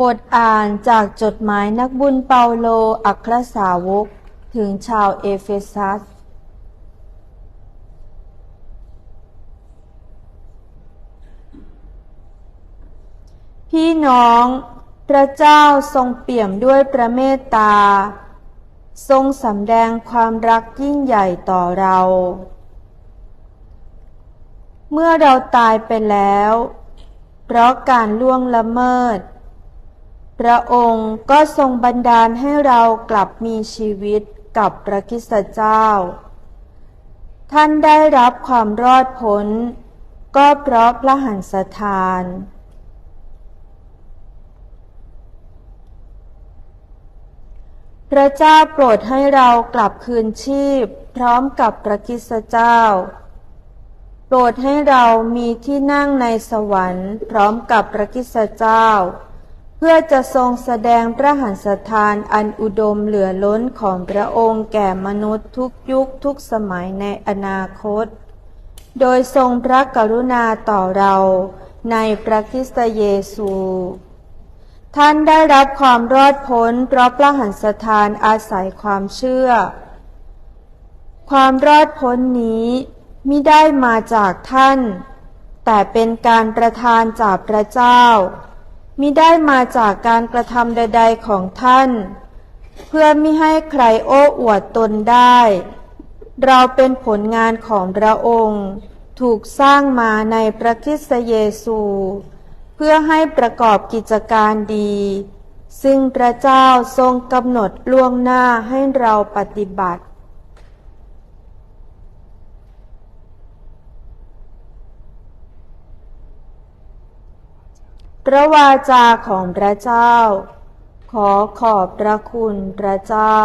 บทอ่านจากจดหมายนักบุญเปาโลอัครสาวก ถึงชาวเอเฟซัส พี่น้อง พระเจ้าทรงเปี่ยมด้วยพระเมตตา ทรงสำแดงความรักยิ่งใหญ่ต่อเรา เมื่อเราตายไปแล้ว เพราะการล่วงละเมิด พระองค์ก็ทรงบันดาลให้เรากลับมีชีวิตกับพระคิสเจ้า ท่านได้รับความรอดพ้น ก็เพราะพระหันสถาน พระเจ้าโปรดให้เรากลับคืนชีพ พร้อมกับพระคิสเจ้า โปรดให้เรามีที่นั่งในสวรรค์ พร้อมกับพระคิสเจ้า พื่อจะทรงแสดงพระหันสถานอันอุดมเหลือล้นของพระองค์แก่มนุษย์ทุกยุคทุกสมัยในอนาคต โดยทรงพระกรุณาต่อเราในพระคริสตเยซู ท่านได้รับความรอดพ้นเพราะพระหันสถานอาศัยความเชื่อ ความรอดพ้นนี้มิได้มาจากท่าน แต่เป็นการประทานจากพระเจ้า มิได้มาจากการกระทำใด ๆของท่าน เพื่อมิให้ใครโอ้อวดตนได้ เราเป็นผลงานของพระองค์ ถูกสร้างมาในพระคริสตเยซู เพื่อให้ประกอบกิจการดี ซึ่งพระเจ้าทรงกำหนดล่วงหน้าให้เราปฏิบัติ พระวาจาของพระเจ้า ขอขอบพระคุณพระเจ้า